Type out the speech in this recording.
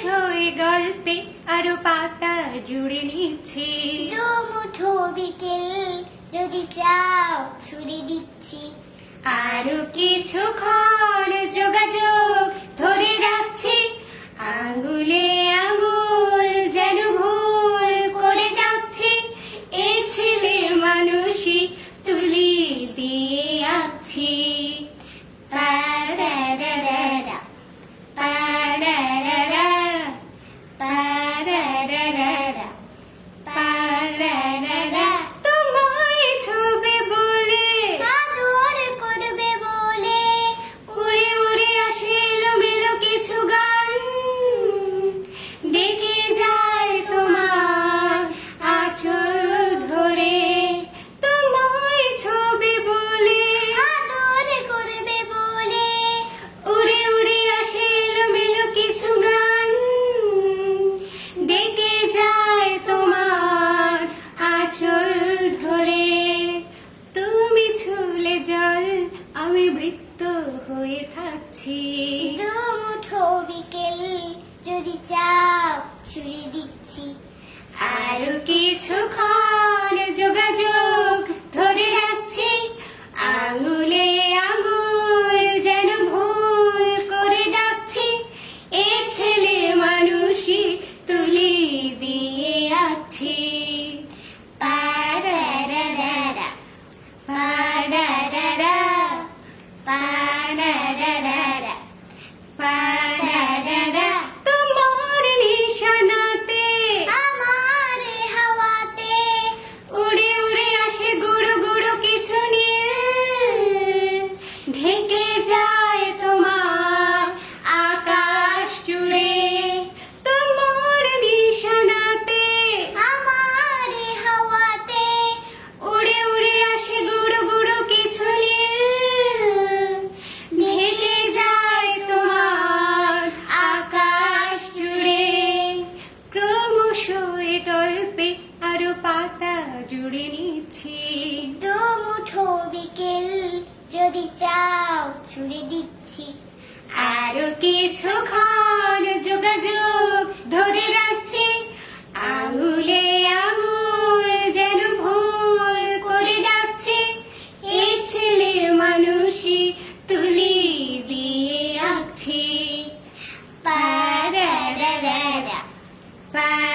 এ গল্পে আরও পাতা জুড়ে নিচ্ছি। দু মুঠো বিকেল যদি চাও ছুরি দিচ্ছি। আরও কিছুক্ষণ যোগাযোগ ধরে রাখছি। আঙুলে আঙুল যেন ভুল করে ডাকছি। এ ছেলে মানুষই তুলি দিয়ে আছি। Da da da da. আঁচল ধরে তুমি ছুলে জল আমি বৃত্ত হয়ে থাকছি। দুমুঠো বিকেল যদি চাও ছুলে দিচ্ছি। আরও কিছু যোগাযোগ এ গল্পে আরও পাতা জুড়ে নিচ্ছি। বিকেল যদি চাও ছুড়ে দিচ্ছি। আরও কিছু ক্ষণ যোগাযোগ ধরে রাখছি। আঙুলে আঙুল যেন ভুল করে ডাকছে। এ ছেলে মানুষই তুলি দিয়ে আছি পারা Bye.